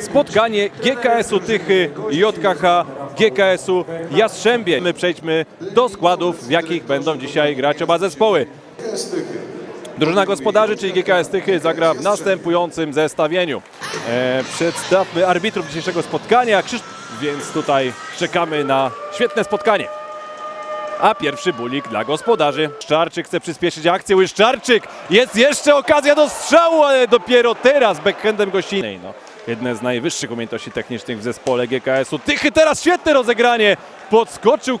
spotkanie GKS-u Tychy, JKH, GKS-u Jastrzębie. My przejdźmy do składów, w jakich będą dzisiaj grać oba zespoły. Drużyna gospodarzy, czyli GKS Tychy, zagra w następującym zestawieniu. E, przedstawmy arbitrów dzisiejszego spotkania, więc tutaj czekamy na świetne spotkanie. A pierwszy bulik dla gospodarzy. Szczarczyk chce przyspieszyć akcję. Łyszczarczyk! Jest jeszcze okazja do strzału, ale dopiero teraz backhandem gościnnej. No, jedne z najwyższych umiejętności technicznych w zespole GKS-u. Tychy teraz świetne rozegranie. Podskoczył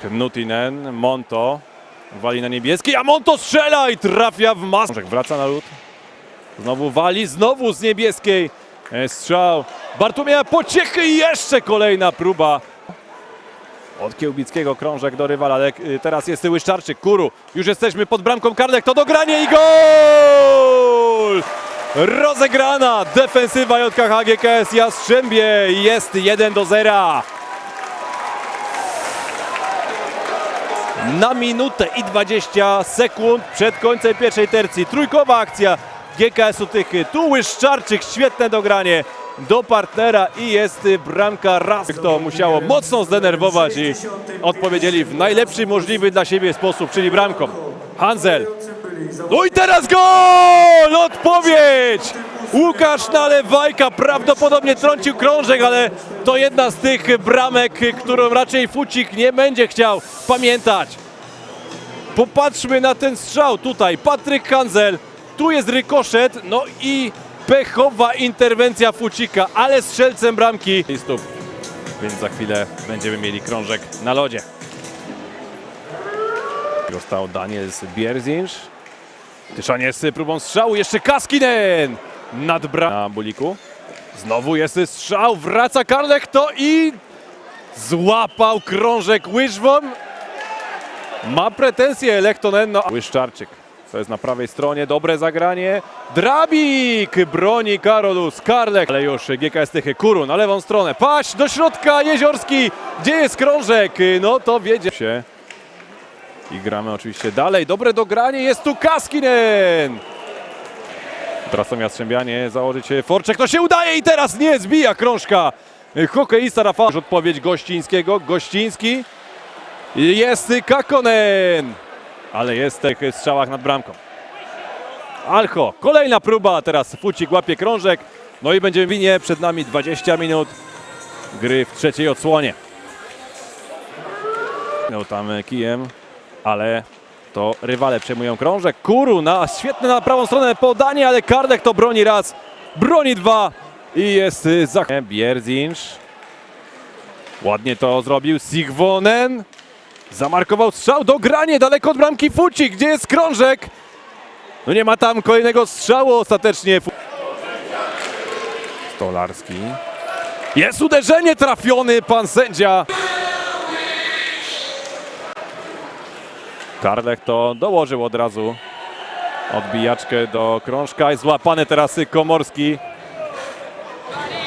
Knutinen, Monto. Wali na niebieski, a Monto strzela i trafia w masę. Wraca na lód. Znowu wali, znowu z niebieskiej. E, Strzał. Bartłomieja Pociechy i jeszcze kolejna próba. Od Kiełbickiego krążek do rywala, ale y, teraz jest Łyszczarczyk, Kuru. Już jesteśmy pod bramką Karnek, to dogranie i gol! Rozegrana defensywa JKH GKS Jastrzębie jest 1 do 0. Na minutę i 20 sekund przed końcem pierwszej tercji. Trójkowa akcja GKS-u Tychy. Tu Łyszczarczyk, świetne dogranie do partnera i jest bramka raz. To musiało mocno zdenerwować i odpowiedzieli w najlepszy możliwy dla siebie sposób, czyli bramką. Hanzel. No i teraz gol! Odpowiedź! Łukasz Nalewajka prawdopodobnie trącił krążek, ale to jedna z tych bramek, którą raczej Fucik nie będzie chciał pamiętać. Popatrzmy na ten strzał tutaj. Patryk Hanzel, tu jest rykoszet, no i pechowa interwencja Fucika, ale strzelcem bramki. Listów. Więc za chwilę będziemy mieli krążek na lodzie. Dostał Daniel Bierzinsz. Tyszanie z próbą strzału, jeszcze Kaskinen nad bra... na buliku. Znowu jest strzał, wraca Karlek to i złapał krążek Łyżwon. Ma pretensje Lechtonen, no Łyszczarczyk. To jest na prawej stronie, dobre zagranie. Drabik broni Karolus, Karlek. Ale już GKS Tychy, Kuru na lewą stronę. Paść do środka, Jeziorski. Gdzie jest krążek? No to wiedzie się. I gramy oczywiście dalej. Dobre dogranie, jest tu Kaskinen. Teraz są Jastrzębianie założyć Forczek. To się udaje i teraz nie, zbija krążka. Hokeista Rafał. Odpowiedź Gościńskiego. Gościński. Jest Kakonen. Ale jest w tych strzałach nad bramką. Alcho, kolejna próba. Teraz Fucik łapie krążek. No i będziemy winie. Przed nami 20 minut gry w trzeciej odsłonie. No tam kijem, ale to rywale przejmują krążek. Kuru na świetne na prawą stronę podanie, ale Kardek to broni raz, broni dwa i jest y, za... Bierzinsz. Ładnie to zrobił Sigvonen. Zamarkował strzał, dogranie daleko od bramki Fucik. Gdzie jest krążek? No nie ma tam kolejnego strzału ostatecznie. Stolarski. Jest uderzenie trafiony pan sędzia. Karlek to dołożył od razu odbijaczkę do krążka i złapany teraz Komorski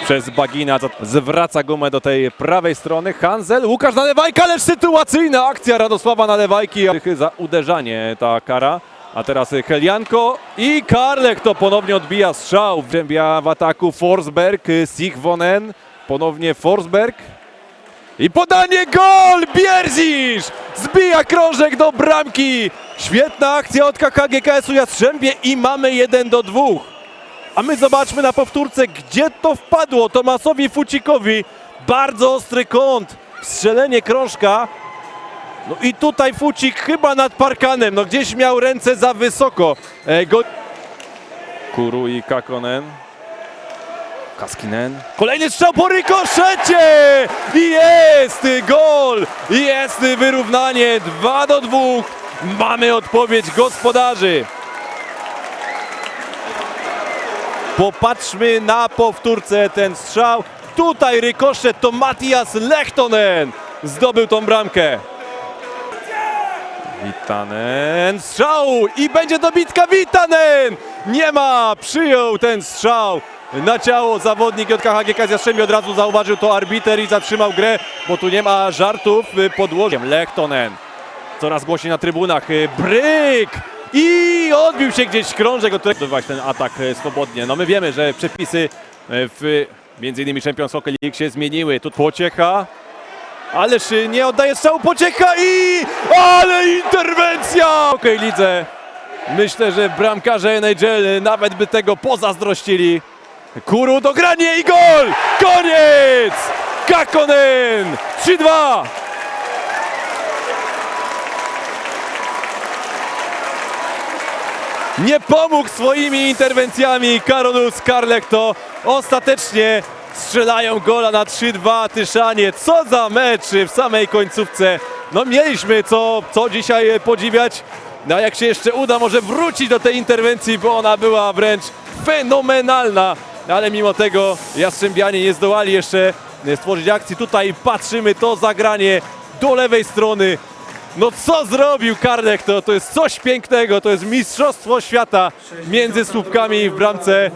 przez Bagina. Zwraca gumę do tej prawej strony. Hanzel, Łukasz Nalewajka, lecz sytuacyjna akcja Radosława Nalewajki. Za uderzanie ta kara. A teraz Helianko i Karlek to ponownie odbija strzał. Wrzębia w ataku Forsberg, Sigvonen, ponownie Forsberg. I podanie gol! Bierzisz! Zbija krążek do bramki! Świetna akcja od KKGKS-u Jastrzębie i mamy 1 do 2. A my zobaczmy na powtórce, gdzie to wpadło Tomasowi Fucikowi. Bardzo ostry kąt. Strzelenie krążka. No i tutaj Fucik chyba nad parkanem. No gdzieś miał ręce za wysoko. E, go... Kuru i Kakonen. Kaskinen. Kolejny strzał po rykoszecie! I jest gol! Jest wyrównanie 2 do 2. Mamy odpowiedź gospodarzy. Popatrzmy na powtórce ten strzał. Tutaj rykoszet to Matias Lechtonen zdobył tą bramkę. Witanen, strzał i będzie dobitka Witanen! Nie ma, przyjął ten strzał na ciało zawodnik JKH GK z Jastrzębie od razu zauważył to arbiter i zatrzymał grę, bo tu nie ma żartów y, podłożem. Lechtonen coraz głośniej na trybunach, y, Bryk i odbił się gdzieś krążek, którego ten atak y, swobodnie. No my wiemy, że przepisy w między innymi Champions Hockey League się zmieniły. Tu Pociecha, ależ nie oddaje strzału Pociecha i ale interwencja! Hockey Lidze myślę, że bramkarze NHL nawet by tego pozazdrościli. Kuru dogranie i gol! Koniec! Kakonen! 3-2! Nie pomógł swoimi interwencjami Karolus Karlekto. Ostatecznie strzelają gola na 3-2 Tyszanie. Co za mecz w samej końcówce. No mieliśmy co, co dzisiaj podziwiać. No jak się jeszcze uda, może wrócić do tej interwencji, bo ona była wręcz fenomenalna. Ale mimo tego Jastrzębianie nie zdołali jeszcze stworzyć akcji. Tutaj patrzymy to zagranie do lewej strony. No co zrobił Karlek, to, to jest coś pięknego, to jest mistrzostwo świata między słupkami w bramce.